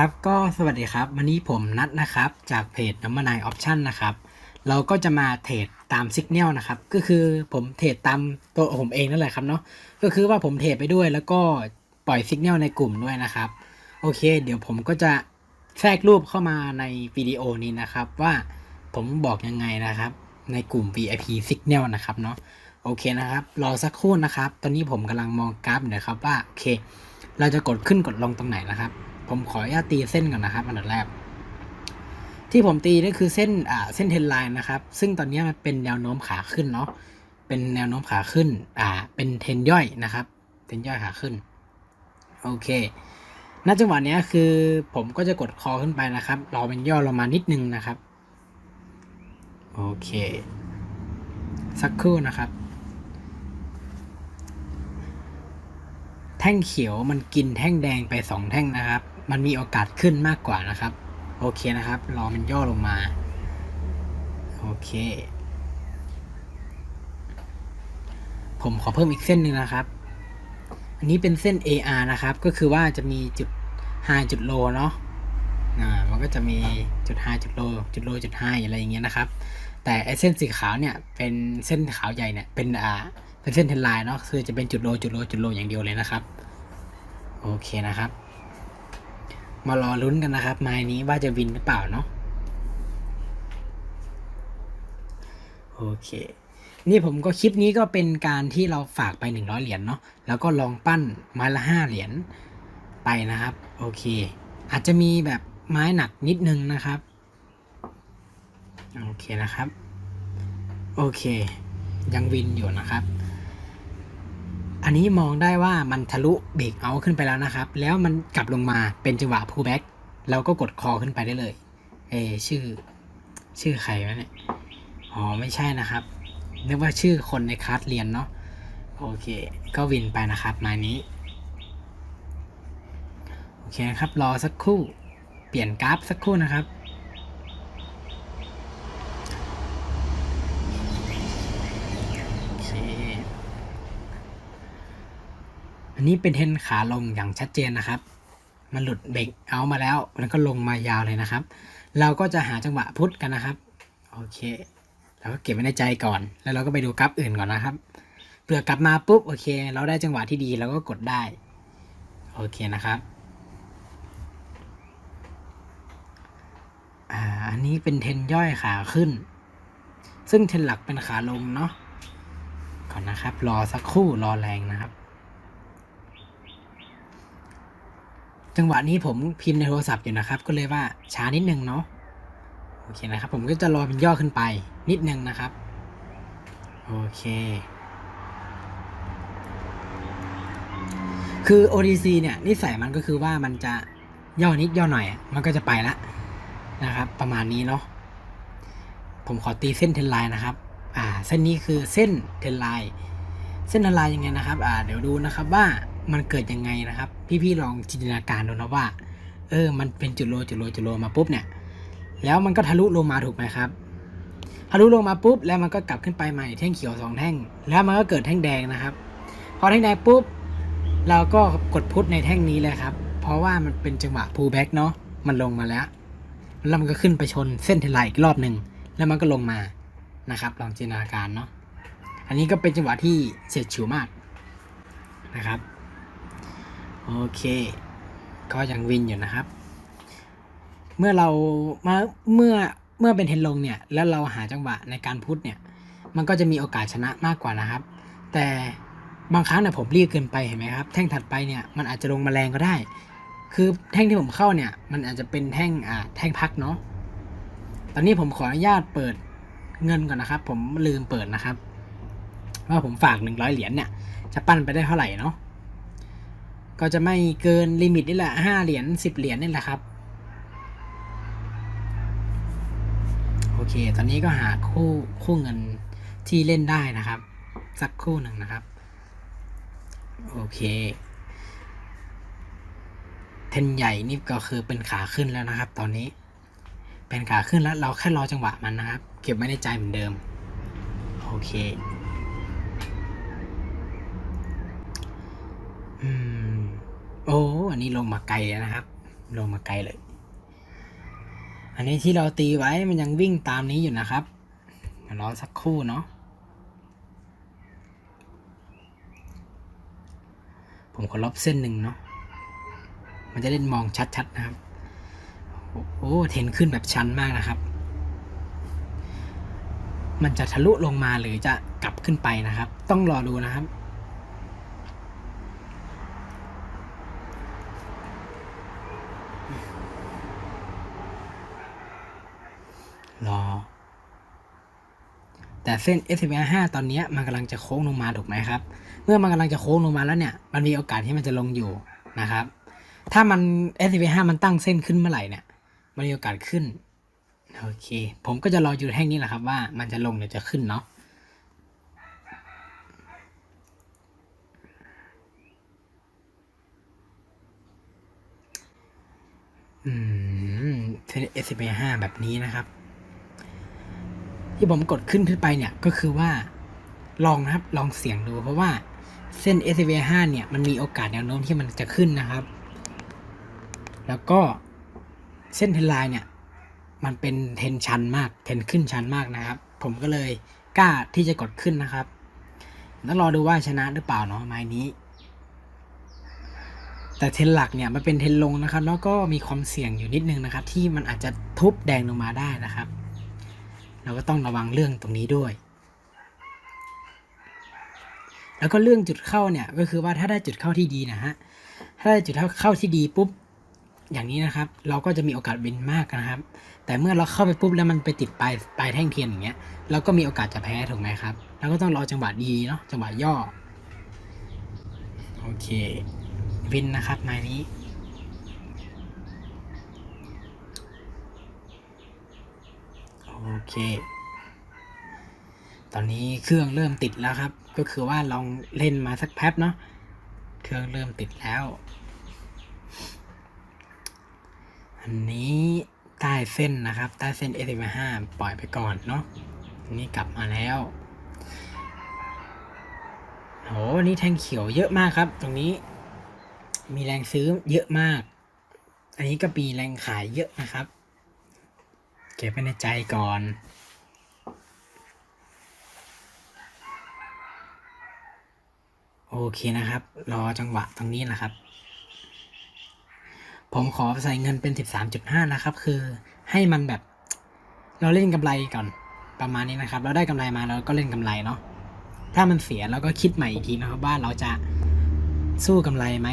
ครับก็สวัสดีครับวันนี้ผมนัดนะครับจากเพจน้ำมันายออปชั่นนะครับ เราก็จะมาเทรดตามสิกเนลนะครับ ก็คือผมเทรดตามตัวผมเองนั่นแหละครับเนาะก็คือว่าผมเทรดไปด้วยแล้วก็ปล่อยสิกเนลในกลุ่มด้วยนะครับ โอเค เดี๋ยวผมก็จะแทรกรูปเข้ามาในวิดีโอนี้นะครับ ว่าผมบอกยังไงนะครับ ในกลุ่ม VIP Signal นะครับเนาะโอเคนะครับ รอสักครู่นะครับ ตอนนี้ผมกำลังมองกราฟอยู่นะครับว่าโอเค เราจะกดขึ้นกดลงตรงไหนนะครับ ผมขออนุญาตตีเส้นก่อนนะครับอันดับแรก ที่ผมตีนี่คือเส้นอ่าเส้นเทนไลน์นะครับ ซึ่งตอนนี้มันเป็นแนวโน้มขาขึ้นเนาะเป็นแนวโน้มขาขึ้น อ่า เป็นเทนย่อยนะครับ เทนย่อยขาขึ้น โอเค ณ จังหวะเนี้ยคือผมก็จะกดคอขึ้นไปนะครับรอเป็นย่อลงมานิดนึงนะครับ โอเค สักครู่นะครับ แท่งเขียวมันกินแท่งแดงไปสองแท่งนะครับ มันมีโอกาสขึ้นมากกว่านะครับ โอเคนะครับ รอมันย่อลงมา โอเค ผมขอเพิ่มอีกเส้นหนึ่งนะครับ อันนี้เป็นเส้น AR นะครับ ก็คือว่าจะมีจุด high จุด low เนาะอ่ามันก็จะมีจุด high จุด low จุด low จุด high อะไรอย่างเงี้ยนะครับ แต่ไอเส้นสีขาวเนี่ย เป็นเส้นขาวใหญ่เนี่ย เป็นอ่า เป็นเส้นเทนไลน์เนาะ คือจะเป็นจุดโลจุดโลจุดโลอย่างเดียวเลยนะครับ โอเคนะครับ มารอลุ้นกันนะครับไม้นี้ว่าจะวินหรือเปล่าเนาะโอเค นี่ผมก็คลิปนี้ก็เป็นการที่เราฝากไป 100 เหรียญเนาะแล้วก็ลองปั้นไม้ละ 5 เหรียญไปนะครับ โอเค อาจจะมีแบบไม้หนักนิดนึงนะครับ โอเคนะครับ โอเค ยังวินอยู่นะครับ อันนี้มองได้ว่ามันทะลุเบรกเอาขึ้นไปแล้วนะครับ แล้วมันกลับลงมาเป็นจังหวะ pull back เราก็กดคอขึ้นไปได้เลย เอชื่อ ชื่อใครวะเนี่ย อ๋อ ไม่ใช่นะครับ นึกว่าชื่อคนในคลาสเรียนเนาะ โอเค ก็วินไปนะครับ มานี้ โอเคครับ รอสักครู่ เปลี่ยนกราฟสักครู่นะครับ โอเค อั นี้เป็นเทนขาลงอย่างชัดเจนนะครับ มันหลุดเบรกเอามาแล้วแล้วก็ลงมายาวเลยนะครับ เราก็จะหาจังหวะพุทธกันนะครับโอเคเราก็เก็บไว้ในใจก่อน แล้วเราก็ไปดูกราฟอื่นก่อนนะครับเผื่อกลับมาปุ๊บโอเค เราได้จังหวะที่ดีเราก็กดได้โอเคนะครับอ่าอันนี้เป็นเทนย่อยขาขึ้น ซึ่งเทนหลักเป็นขาลงเนาะก่อนนะครับ รอสักครู่รอแรงนะครับ จังหวะนี้ผมพิมพ์ในโทรศัพท์อยู่นะครับ ก็เลยว่าช้านิดนึงเนาะโอเคนะครับ ผมก็จะรอเป็นย่อขึ้นไปนิดนึงนะครับ โอเค คือ ODC เนี่ยนิสัยมันก็คือว่ามันจะย่อนิดย่อหน่อย มันก็จะไปละนะครับ ประมาณนี้เนาะผมขอตีเส้นเทนไลน์นะครับ อ่า เส้นนี้คือเส้นเทนไลน์ เส้นเทนไลน์ยังไงนะครับ อ่า เดี๋ยวดูนะครับว่า มันเกิดยังไงนะครับ พี่ๆลองจินตนาการดูนะว่า เออ มันเป็นจุดโลจุดโลจุดโลมาปุ๊บเนี่ย แล้วมันก็ทะลุลงมาถูกไหมครับ ทะลุลงมาปุ๊บแล้วมันก็กลับขึ้นไปใหม่แท่งเขียวสองแท่ง แล้วมันก็เกิดแท่งแดงนะครับ พอแท่งแดงปุ๊บเราก็กดพุทในแท่งนี้เลยครับ เพราะว่ามันเป็นจังหวะ pull back เนาะ มันลงมาแล้ว แล้วมันก็ขึ้นไปชนเส้นเทไลอีกรอบหนึ่ง แล้วมันก็ลงมานะครับ ลองจินตนาการเนาะ อันนี้ก็เป็นจังหวะที่เฉียดฉิวมากนะครับ โอเค ก็ยังวินอยู่นะครับ เมื่อเรามาเมื่อเมื่อเป็นเทนลงเนี่ย แล้วเราหาจังหวะในการพุทเนี่ย มันก็จะมีโอกาสชนะมากกว่านะครับ แต่บางครั้งเนี่ยผมรีบเกินไปเห็นไหมครับ แท่งถัดไปเนี่ยมันอาจจะลงมาแรงก็ได้ คือแท่งที่ผมเข้าเนี่ย มันอาจจะเป็นแท่งอ่าแท่งพักเนาะ ตอนนี้ผมขออนุญาตเปิดเงินก่อนนะครับ ผมลืมเปิดนะครับ ว่าผมฝากหนึ่งร้อยเหรียญเนี่ยจะปั้นไปได้เท่าไหร่เนาะ ก็จะไม่เกินลิมิตนี่แหละห้าเหรียญสิบเหรียญนี่แหละครับ โอเค ตอนนี้ก็หาคู่คู่เงินที่เล่นได้นะครับ สักคู่หนึ่งนะครับ โอเค เทนใหญ่นี่ก็คือเป็นขาขึ้นแล้วนะครับ ตอนนี้ เป็นขาขึ้นแล้วเราแค่รอจังหวะมันนะครับ เก็บไว้ในใจเหมือนเดิม โอเค อันนี้ลงมาไกลแล้วนะครับ ลงมาไกลเลย อันนี้ที่เราตีไว้มันยังวิ่งตามนี้อยู่นะครับรอสักครู่เนาะผมขอลบเส้นหนึ่งเนาะมันจะได้มองชัดๆนะครับ โอ้เทนขึ้นแบบชันมากนะครับ มันจะทะลุลงมาหรือจะกลับขึ้นไปนะครับ ต้องรอดูนะครับ รอ แต่เส้น s อ5ตอนนี้มันกำลังจะโค้งลงมาถูกไหมครับ เมื่อมันกำลังจะโค้งลงมาแล้วเนี่ย มันมีโอกาสที่มันจะลงอยู่นะครับ ถ้ามัน s อ5มันตั้งเส้นขึ้นเมื่อไหร่เนี่ย มันมีโอกาสขึ้น โอเค ผมก็จะรออยู่แท่งนี้แหละครับว่ามันจะลงหรือจะขึ้นเนาะอืมเส้น s อ5แบบนี้นะครับ ที่ผมกดขึ้นขึ้นไปเนี่ยก็คือว่าลองนะครับลองเสี่ยงดู เพราะว่าเส้น s v 5เนี่ยมันมีโอกาสแนวโน้มที่มันจะขึ้นนะครับ แล้วก็เส้นเทนไลน์เนี่ยมันเป็นเทนชันมากเทนขึ้นชันมากนะครับ ผมก็เลยกล้าที่จะกดขึ้นนะครับแล้วรอดูว่าชนะหรือเปล่าเนาะไม้นี้ แต่เทนหลักเนี่ยมันเป็นเทนลงนะครับ แล้วก็มีความเสี่ยงอยู่นิดนึงนะครับ ที่มันอาจจะทุบแดงลงมาได้นะครับ เราก็ต้องระวังเรื่องตรงนี้ด้วย แล้วก็เรื่องจุดเข้าเนี่ยก็คือว่าถ้าได้จุดเข้าที่ดีนะฮะถ้าได้จุดเข้าที่ดีปุ๊บอย่างนี้นะครับ เราก็จะมีโอกาสวินมากนะครับ แต่เมื่อเราเข้าไปปุ๊บแล้วมันไปติดปลายปลายแท่งเทียนอย่างเงี้ยเราก็มีโอกาสจะแพ้ถูกไหมครับเราก็ต้องรอจังหวะดีเนาะจังหวะย่อโอเควินนะครับไม้นี้ โอเค ตอนนี้เครื่องเริ่มติดแล้วครับ ก็คือว่าลองเล่นมาสักแป๊บเนาะ เครื่องเริ่มติดแล้ว อันนี้ใต้เส้นนะครับ ใต้เส้น s อ5ปล่อยไปก่อนเนาะนนี้กลับมาแล้วโหนนี้แทงเขียวเยอะมากครับ ตรงนี้ มีแรงซื้อเยอะมาก อันนี้ก็มีแรงขายเยอะนะครับ เก็บไว้ในใจก่อนโอเคนะครับ รอจังหวะตรงนี้นะครับ ผมขอใส่เงินเป็น 13.5 นะครับ คือให้มันแบบ เราเล่นกำไรก่อนประมาณนี้นะครับ เราได้กำไรมาเราก็เล่นกำไรเนาะถ้ามันเสียเราก็คิดใหม่อีกทีนะครับว่าเราจะสู้กำไรไหม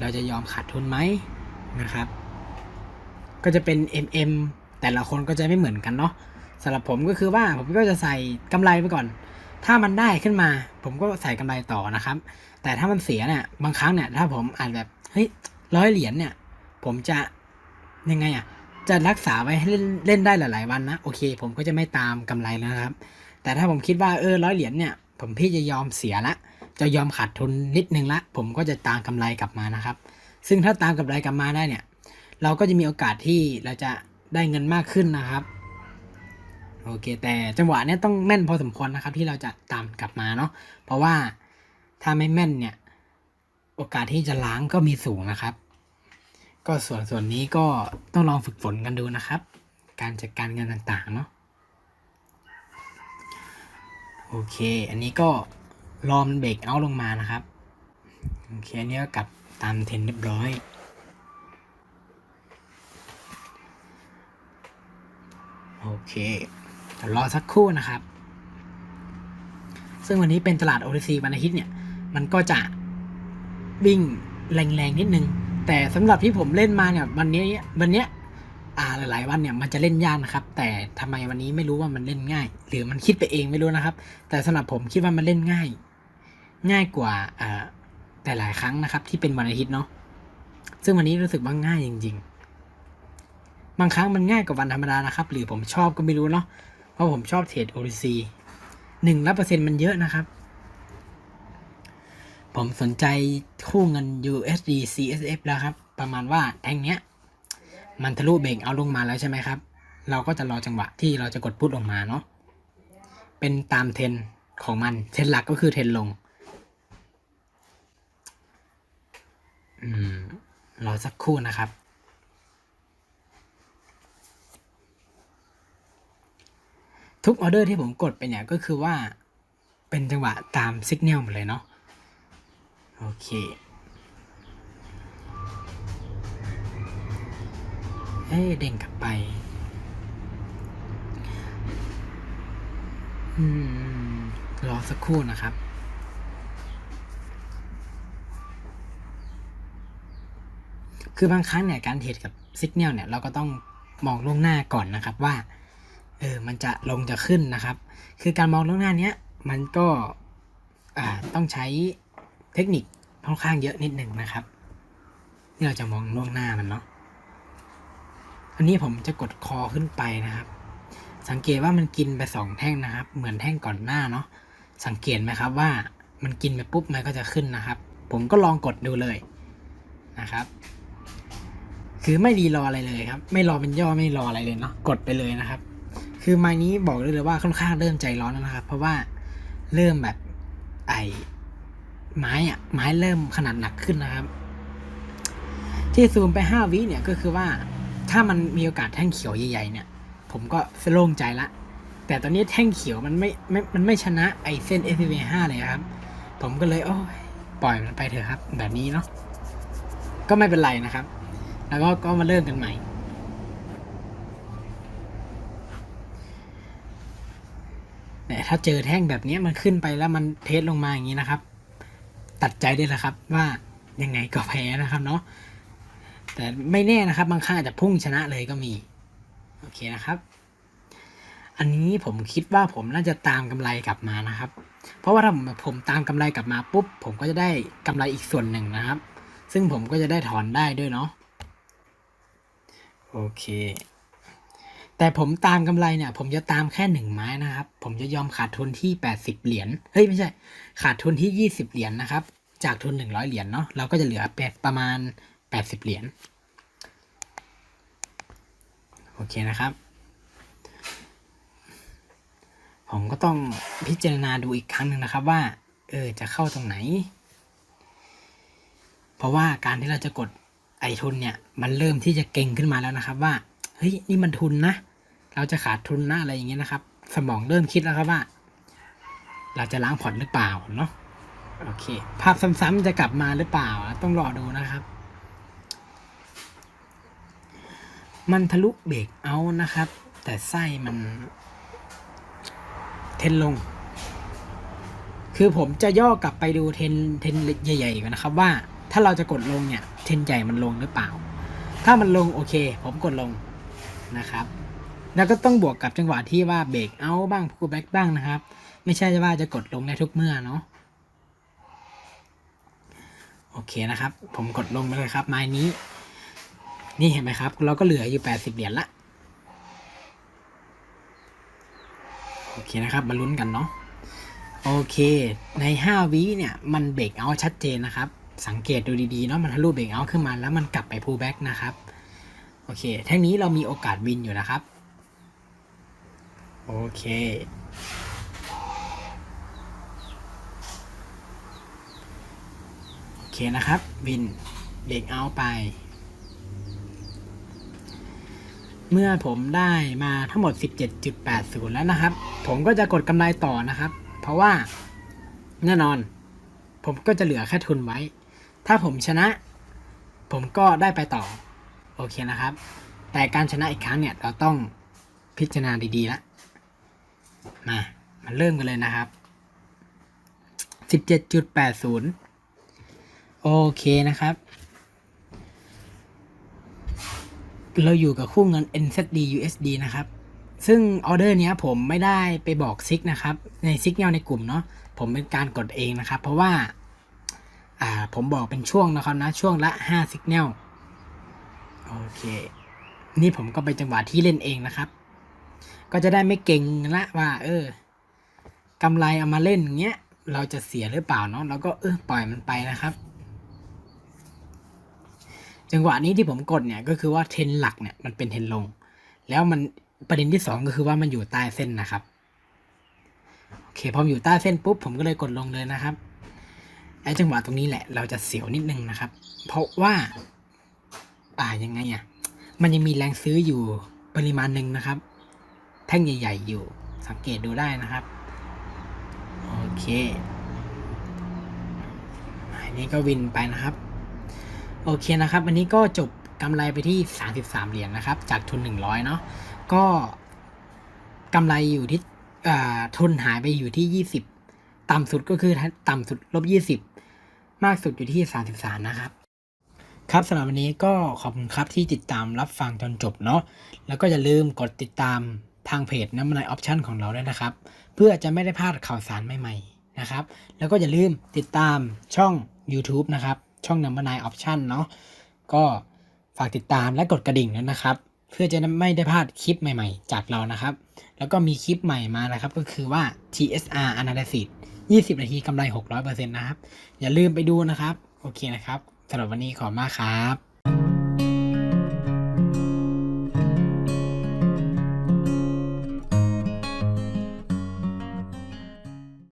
เราจะยอมขาดทุนไหมนะครับ ก็จะเป็น MM แต่ละคนก็จะไม่เหมือนกันเนาะสำหรับผมก็คือว่าผมก็จะใส่กำไรไปก่อน ถ้ามันได้ขึ้นมา ผมก็ใส่กำไรต่อนะครับ แต่ถ้ามันเสียเนี่ยบางครั้งเนี่ยถ้าผมอ่านแบบเฮ้ยร้อยเหรียญเนี่ย ผมจะยังไงอะจะรักษาไว้ให้เล่นได้หลาย ๆ วันนะโอเค ผมก็จะไม่ตามกำไรแล้วนะครับ แต่ถ้าผมคิดว่าเออร้อยเหรียญเนี่ย ผมพี่จะยอมเสียละ จะยอมขาดทุนนิดนึงละ ผมก็จะตามกำไรกลับมานะครับ ซึ่งถ้าตามกำไรกลับมาได้เนี่ย เราก็จะมีโอกาสที่เราจะ ได้เงินมากขึ้นนะครับ โอเค แต่จังหวะนี้ต้องแม่นพอสมควรนะครับ ที่เราจะตามกลับมาเนาะเพราะว่าถ้าไม่แม่นเนี่ย โอกาสที่จะล้างก็มีสูงนะครับ ก็ส่วนส่วนนี้ก็ต้องลองฝึกฝนกันดูนะครับ การจัดการเงินต่างๆเนาะโอเค อันนี้ก็รอมเบรกเอาลงมานะครับ โอเค อันนี้ก็กลับตามเทรนเรียบร้อย โอเคเดี๋ยวรอสักครู่นะครับ ซึ่งวันนี้เป็นตลาด OTC วันอาทิตย์เนี่ย มันก็จะวิ่งแรงๆนิดนึง แต่สำหรับที่ผมเล่นมาเนี่ยวันนี้วันเนี้ยอ่าหลายๆวันเนี่ยมันจะเล่นยากนะครับ แต่ทำไมวันนี้ไม่รู้ว่ามันเล่นง่าย หรือมันคิดไปเองไม่รู้นะครับ แต่สำหรับผมคิดว่ามันเล่นง่าย ง่ายกว่าอ่าแต่หลายครั้งนะครับ ที่เป็นวันอาทิตย์เนาะซึ่งวันนี้รู้สึกว่าง่ายจริง ๆ บางครั้งมันง่ายกว่าวันธรรมดานะครับ หรือผมชอบก็ไม่รู้เนาะเพราะผมชอบเทรด OTC หนึ่งละเปอร์เซ็นต์มันเยอะนะครับ ผมสนใจคู่เงิน USD CSF แล้วครับ ประมาณว่าแท่งเนี้ย มันทะลุเบรกเอาลงมาแล้วใช่ไหมครับ เราก็จะรอจังหวะที่เราจะกดพุทออกมาเนาะเป็นตามเทรนของมันเทรนหลักก็คือเทรนลงอืมรอสักครู่นะครับ ทุกออเดอร์ที่ผมกดไปเนี่ยก็คือว่าเป็นจังหวะตามสัญญาณหมดเลยเนาะโอเคเอ้เด้งกลับไป อืม รอสักครู่นะครับ คือบางครั้งเนี่ยการเทรดกับสิกเนลเนี่ย เราก็ต้องมองล่วงหน้าก่อนนะครับว่า เออมันจะลงจะขึ้นนะครับ คือการมองล่วงหน้านี้มันก็อ่าต้องใช้เทคนิคค่อนข้างเยอะนิดหนึ่งนะครับที่เราจะมองล่วงหน้ามันเนาะอันนี้ผมจะกดคอขึ้นไปนะครับ สังเกตว่ามันกินไปสองแท่งนะครับ เหมือนแท่งก่อนหน้าเนาะสังเกตไหมครับว่ามันกินไปปุ๊บมันก็จะขึ้นนะครับ ผมก็ลองกดดูเลยนะครับ คือไม่รีรออะไรเลยครับ ไม่รอเป็นย่อไม่รออะไรเลยเนาะกดไปเลยนะครับ คือไม้นี้บอกได้เลยว่าค่อนข้างเริ่มใจร้อนแล้วนะครับ เพราะว่าเริ่มแบบไอไม้อะไม้เริ่มขนาดหนักขึ้นนะครับ ที่ซูมไปห้าวิเนี่ยก็คือว่าถ้ามันมีโอกาสแท่งเขียวใหญ่ๆเนี่ย ผมก็โล่งใจละ แต่ตอนนี้แท่งเขียวมันไม่ไม่มันไม่ชนะไอเส้น s v 5เลยครับ ผมก็เลยโอ้ยปล่อยมันไปเถอะครับ แบบนี้เนาะก็ไม่เป็นไรนะครับ แล้วก็ก็มาเริ่มกันใหม่ เนี่ถ้าเจอแท่งแบบนี้มันขึ้นไปแล้วมันเทสลงมาอย่างนี้นะครับ ตัดใจได้แล้วครับว่ายังไงก็แพ้นะครับเนาะแต่ไม่แน่นะครับบางครั้งอาจจะพุ่งชนะเลยก็มีโอเคนะครับ อันนี้ผมคิดว่าผมน่าจะตามกำไรกลับมานะครับ เพราะว่าถ้าผมผมตามกำไรกลับมาปุ๊บผมก็จะได้กำไรอีกส่วนหนึ่งนะครับ ซึ่งผมก็จะได้ถอนได้ด้วยเนาะโอเค แต่ผมตามกำไรเนี่ย ผมจะตามแค่หนึ่งไม้นะครับ ผมจะยอมขาดทุนที่ 80 เหรียญเฮ้ยไม่ใช่ ขาดทุนที่ 20 เหรียญนะครับ จากทุน 100 เหรียญเนาะเราก็จะเหลือแปดประมาณ 80 เหรียญโอเคนะครับ ผมก็ต้องพิจารณาดูอีกครั้งหนึ่งนะครับว่า เออจะเข้าตรงไหน เพราะว่าการที่เราจะกดไอทุนเนี่ย มันเริ่มที่จะเก่งขึ้นมาแล้วนะครับว่า เฮ้ยนี่มันทุนนะ เราจะขาดทุนนะอะไรอย่างเงี้ยนะครับ สมองเริ่มคิดแล้วครับว่า เราจะล้างผ่อนหรือเปล่าเนาะโอเค ภาพซ้ำๆจะกลับมาหรือเปล่า ต้องรอดูนะครับ มันทะลุเบรกเอานะครับ แต่ไส้มันเทนลง คือผมจะย่อกลับไปดูเทนเทนใหญ่ๆก่อนนะครับ ว่าถ้าเราจะกดลงเนี่ย เทนใหญ่มันลงหรือเปล่า ถ้ามันลงโอเค ผมกดลง นะครับ แล้วก็ต้องบวกกับจังหวะที่ว่าเบรกเอาบ้างพูแบ็กบ้างนะครับ ไม่ใช่ว่าจะกดลงได้ทุกเมื่อเนาะโอเคนะครับ ผมกดลงไปเลยครับไม้นี้ นี่เห็นไหมครับ เราก็เหลืออยู่ 80 เหรียญละโอเคนะครับมาลุ้นกันเนาะโอเคใน 5วิเนี่ยมันเบรกเอาชัดเจนนะครับ สังเกตดูดีๆเนาะมันทะลุเบรกเอาขึ้นมาแล้วมันกลับไปพูแบ็กนะครับ โอเค แท่งนี้เรามีโอกาสวินอยู่นะครับ โอเค โอเคนะครับ วินเบรกเอาไป เมื่อผมได้มาทั้งหมด 17.80 แล้วนะครับ ผมก็จะกดกำไรต่อนะครับ เพราะว่าแน่นอน ผมก็จะเหลือแค่ทุนไว้ ถ้าผมชนะ ผมก็ได้ไปต่อ โอเคนะครับ แต่การชนะอีกครั้งเนี่ยเราต้องพิจารณาดีๆแล้วมามาเริ่มกันเลยนะครับ17.80โอเคนะครับ เราอยู่กับคู่เงิน NZD USD นะครับ ซึ่งออเดอร์เนี้ยผมไม่ได้ไปบอกซิกนะครับ ในซิกเนลในกลุ่มเนาะผมเป็นการกดเองนะครับ เพราะว่า อ่า ผมบอกเป็นช่วงนะครับนะ ช่วงละ5ซิกเนล โอเค นี่ผมก็ไปจังหวะที่เล่นเองนะครับ ก็จะได้ไม่เก่งละว่า เออกำไรเอามาเล่นเงี้ย เราจะเสียหรือเปล่าเนาะเราก็เออปล่อยมันไปนะครับ จังหวะนี้ที่ผมกดเนี่ยก็คือว่าเทนหลักเนี่ยมันเป็นเทนลง แล้วมันประเด็นที่สองก็คือว่ามันอยู่ใต้เส้นนะครับโอเคพออยู่ใต้เส้นปุ๊บผมก็เลยกดลงเลยนะครับไอ้จังหวะตรงนี้แหละ เราจะเสียวนิดนึงนะครับ เพราะว่า อ่ายังไงอะ มันยังมีแรงซื้ออยู่ปริมาณหนึ่งนะครับ แท่งใหญ่ ๆ อยู่ สังเกตดูได้นะครับ โอเค อันนี้ก็วินไปนะครับ โอเคนะครับวันนี้ก็จบกำไรไปที่ 33 เหรียญนะครับ จากทุน 100 เนาะ ก็กำไรอยู่ที่ทุนหายไปอยู่ที่ 20 ต่ำสุดก็คือต่ำสุดลบ 20 มากสุดอยู่ที่ 33 นะครับ ครับสำหรับวันนี้ก็ขอบคุณครับที่ติดตามรับฟังจนจบเนาะแล้วก็อย่าลืมกดติดตามทางเพจน้ำมันออปชันของเราด้วยนะครับ เพื่อจะไม่ได้พลาดข่าวสารใหม่ๆนะครับ แล้วก็อย่าลืมติดตามช่อง YouTube นะครับ ช่องน้ำมันออปชันเนาะก็ฝากติดตามและกดกระดิ่งด้วยนะครับ เพื่อจะไม่ได้พลาดคลิปใหม่ๆ จากเรานะครับ แล้วก็มีคลิปใหม่มานะครับ ก็คือว่า TSR Analysis 20 นาทีกำไร 600%นะครับ อย่าลืมไปดูนะครับ โอเคนะครับ สำหรับวันนี้ขอบมากครับ